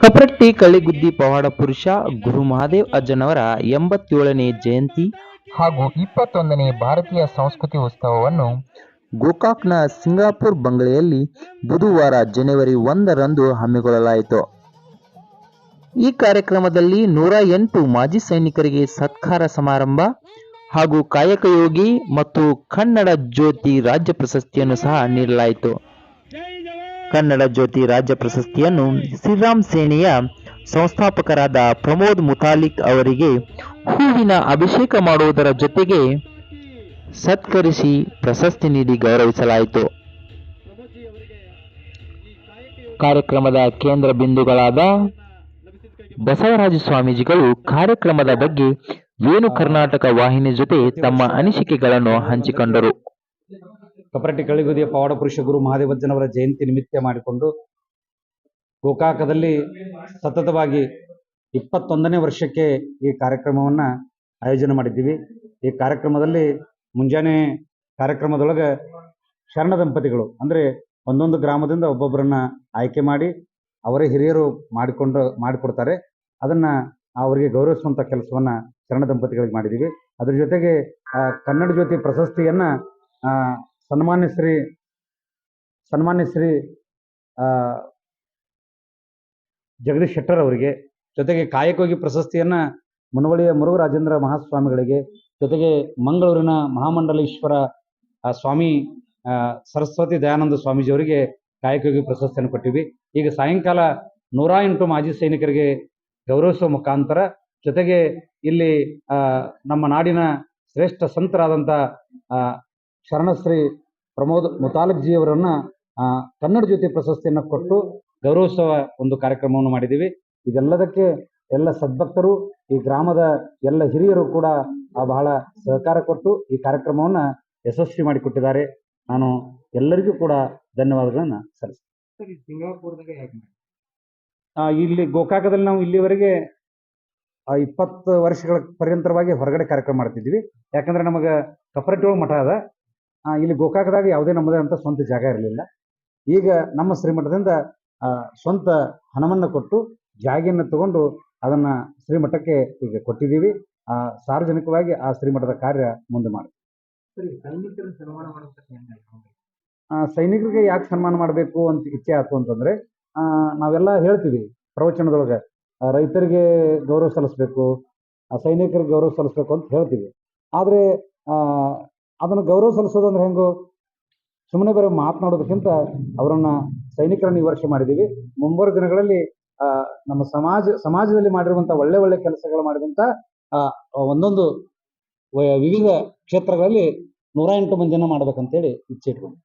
ಕಪರಟ್ಟಿ ಕಳ್ಳಿಗುದ್ದಿ ಪವಾಡ ಪುರುಷ ಗುರು ಮಹಾದೇವ್ ಅಜ್ಜನವರ ಎಂಬತ್ತೇಳನೇ ಜಯಂತಿ ಹಾಗೂ ಇಪ್ಪತ್ತೊಂದನೇ ಭಾರತೀಯ ಸಂಸ್ಕೃತಿ ಉತ್ಸವವನ್ನು ಗೋಕಾಕ್ನ ಸಿಂಗಾಪುರ್ ಬಂಗಲೆಯಲ್ಲಿ ಬುಧವಾರ ಜನವರಿ ಒಂದರಂದು ಹಮ್ಮಿಕೊಳ್ಳಲಾಯಿತು. ಈ ಕಾರ್ಯಕ್ರಮದಲ್ಲಿ ನೂರ ಎಂಟು ಮಾಜಿ ಸೈನಿಕರಿಗೆ ಸತ್ಕಾರ ಸಮಾರಂಭ ಹಾಗೂ ಕಾಯಕಯೋಗಿ ಮತ್ತು ಕನ್ನಡ ಜ್ಯೋತಿ ರಾಜ್ಯ ಪ್ರಶಸ್ತಿಯನ್ನು ಸಹ ನೀಡಲಾಯಿತು. ಕನ್ನಡ ಜ್ಯೋತಿ ರಾಜ್ಯ ಪ್ರಶಸ್ತಿಯನ್ನು ಶ್ರೀರಾಮ್ ಸೇನೆಯ ಸಂಸ್ಥಾಪಕರಾದ ಪ್ರಮೋದ್ ಮುತಾಲಿಕ್ ಅವರಿಗೆ ಹೂವಿನ ಅಭಿಷೇಕ ಮಾಡುವುದರ ಜೊತೆಗೆ ಸತ್ಕರಿಸಿ ಪ್ರಶಸ್ತಿ ನೀಡಿ ಗೌರವಿಸಲಾಯಿತು. ಕಾರ್ಯಕ್ರಮದ ಕೇಂದ್ರ ಬಿಂದುಗಳಾದ ಬಸವರಾಜ ಸ್ವಾಮೀಜಿಗಳು ಕಾರ್ಯಕ್ರಮದ ಬಗ್ಗೆ ಏನು ಕರ್ನಾಟಕ ವಾಹಿನಿ ಜೊತೆ ತಮ್ಮ ಅನಿಸಿಕೆಗಳನ್ನು ಹಂಚಿಕೊಂಡರು? ಕಪರಟ್ಟಿ ಕಳಿಗುದಿಯ ಪವಾಡ ಪುರುಷ ಗುರು ಮಹಾದೇವಜ್ಜನವರ ಜಯಂತಿ ನಿಮಿತ್ತ ಮಾಡಿಕೊಂಡು ಗೋಕಾಕದಲ್ಲಿ ಸತತವಾಗಿ ಇಪ್ಪತ್ತೊಂದನೇ ವರ್ಷಕ್ಕೆ ಈ ಕಾರ್ಯಕ್ರಮವನ್ನು ಆಯೋಜನೆ ಮಾಡಿದ್ದೀವಿ. ಈ ಕಾರ್ಯಕ್ರಮದಲ್ಲಿ ಮುಂಜಾನೆ ಕಾರ್ಯಕ್ರಮದೊಳಗೆ ಶರಣ ದಂಪತಿಗಳು, ಅಂದರೆ ಒಂದೊಂದು ಗ್ರಾಮದಿಂದ ಒಬ್ಬೊಬ್ಬರನ್ನ ಆಯ್ಕೆ ಮಾಡಿ ಅವರೇ ಹಿರಿಯರು ಮಾಡಿಕೊಂಡು, ಮಾಡಿಕೊಡ್ತಾರೆ. ಅದನ್ನ ಅವರಿಗೆ ಗೌರವಿಸುವಂಥ ಕೆಲಸವನ್ನ ಶರಣ ದಂಪತಿಗಳಿಗೆ ಮಾಡಿದ್ದೀವಿ. ಅದ್ರ ಜೊತೆಗೆ ಕನ್ನಡ ಜ್ಯೋತಿ ಪ್ರಶಸ್ತಿಯನ್ನ ಸನ್ಮಾನ್ಯ ಶ್ರೀ ಸನ್ಮಾನ್ಯ ಶ್ರೀ ಜಗದೀಶ್ ಶೆಟ್ಟರ್ ಅವರಿಗೆ, ಜೊತೆಗೆ ಕಾಯಕೋಗಿ ಪ್ರಶಸ್ತಿಯನ್ನ ಮುನವಳಿಯ ಮುರುಘರಾಜೇಂದ್ರ ಮಹಾಸ್ವಾಮಿಗಳಿಗೆ, ಜೊತೆಗೆ ಮಂಗಳೂರಿನ ಮಹಾಮಂಡಲೇಶ್ವರ ಸ್ವಾಮಿ ಸರಸ್ವತಿ ದಯಾನಂದ ಸ್ವಾಮೀಜಿಯವರಿಗೆ ಕಾಯಕೋಗಿ ಪ್ರಶಸ್ತಿಯನ್ನು ಕೊಟ್ಟಿವಿ. ಈಗ ಸಾಯಂಕಾಲ ನೂರ ಎಂಟು ಮಾಜಿ ಸೈನಿಕರಿಗೆ ಗೌರವಿಸುವ ಮುಖಾಂತರ, ಜೊತೆಗೆ ಇಲ್ಲಿ ನಮ್ಮ ನಾಡಿನ ಶ್ರೇಷ್ಠ ಸಂತರಾದಂಥ ಶರಣಶ್ರೀ ಪ್ರಮೋದ್ ಮುತಾಲಕ್ಜಿಯವರನ್ನ ಆ, ಕನ್ನಡ ಜ್ಯೋತಿ ಪ್ರಶಸ್ತಿಯನ್ನು ಕೊಟ್ಟು ಗೌರವಿಸುವ ಒಂದು ಕಾರ್ಯಕ್ರಮವನ್ನು ಮಾಡಿದ್ದೀವಿ. ಇದೆಲ್ಲದಕ್ಕೆ ಎಲ್ಲ ಸದ್ಭಕ್ತರು ಈ ಗ್ರಾಮದ ಎಲ್ಲ ಹಿರಿಯರು ಕೂಡ ಬಹಳ ಸಹಕಾರ ಕೊಟ್ಟು ಈ ಕಾರ್ಯಕ್ರಮವನ್ನು ಯಶಸ್ವಿ ಮಾಡಿಕೊಟ್ಟಿದ್ದಾರೆ. ನಾನು ಎಲ್ಲರಿಗೂ ಕೂಡ ಧನ್ಯವಾದಗಳನ್ನ ಸಲ್ಲಿಸ್ತೀನಿ. ಸಿಂಗಾಪುರದಾಗ ಆ, ಇಲ್ಲಿ ಗೋಕಾಕದಲ್ಲಿ ನಾವು ಇಲ್ಲಿವರೆಗೆ ಇಪ್ಪತ್ತು ವರ್ಷಗಳ ಪರ್ಯಂತರವಾಗಿ ಹೊರಗಡೆ ಕಾರ್ಯಕ್ರಮ ಮಾಡ್ತಿದ್ವಿ ಯಾಕಂದ್ರೆ ನಮಗೆ ಕಪರೇಟಿವ್ ಮಠ ಅದ. ಇಲ್ಲಿ ಗೋಕಾಕದಾಗ ಯಾವುದೇ ನಮ್ಮದೇ ಅಂತ ಸ್ವಂತ ಜಾಗ ಇರಲಿಲ್ಲ. ಈಗ ನಮ್ಮ ಶ್ರೀಮಠದಿಂದ ಆ, ಸ್ವಂತ ಹಣವನ್ನು ಕೊಟ್ಟು ಜಾಗಿಯನ್ನು ತಗೊಂಡು ಅದನ್ನ ಶ್ರೀಮಠಕ್ಕೆ ಈಗ ಕೊಟ್ಟಿದ್ದೀವಿ. ಆ, ಸಾರ್ವಜನಿಕವಾಗಿ ಆ ಶ್ರೀಮಠದ ಕಾರ್ಯ ಮುಂದೆ ಮಾಡಿ. ಸೈನಿಕರಿಗೆ ಯಾಕೆ ಸನ್ಮಾನ ಮಾಡಬೇಕು ಅಂತ ಇಚ್ಛೆ ಆಯ್ತು ಅಂತಂದ್ರೆ ಆ, ನಾವೆಲ್ಲ ಹೇಳ್ತೀವಿ ಪ್ರವಚನದೊಳಗೆ. ರೈತರಿಗೆ ಗೌರವ ಸಲ್ಲಿಸ್ಬೇಕು ಸೈನಿಕರಿಗೆ ಗೌರವ ಸಲ್ಲಿಸ್ಬೇಕು ಅಂತ ಹೇಳ್ತೀವಿ. ಆದರೆ ಅದನ್ನು ಗೌರವ ಸಲ್ಲಿಸೋದಂದ್ರೆ ಹೆಂಗೋ? ಸುಮ್ಮನೆ ಬರೀ ಮಾತನಾಡೋದಕ್ಕಿಂತ ಅವರನ್ನ ಸೈನಿಕರನ್ನು ಈ ವರ್ಷ ಮಾಡಿದ್ದೀವಿ ಮುಂಬರುವ ದಿನಗಳಲ್ಲಿ ನಮ್ಮ ಸಮಾಜ, ಸಮಾಜದಲ್ಲಿ ಮಾಡಿರುವಂತಹ ಒಳ್ಳೆ ಒಳ್ಳೆ ಕೆಲಸಗಳು ಮಾಡಿದಂತ ಒಂದೊಂದು ವಿವಿಧ ಕ್ಷೇತ್ರಗಳಲ್ಲಿ ನೂರ ಎಂಟು ಮಂದಿನ ಮಾಡ್ಬೇಕಂತೇಳಿ ಇಚ್ಛೆ ಇಟ್ಕೊಂಡು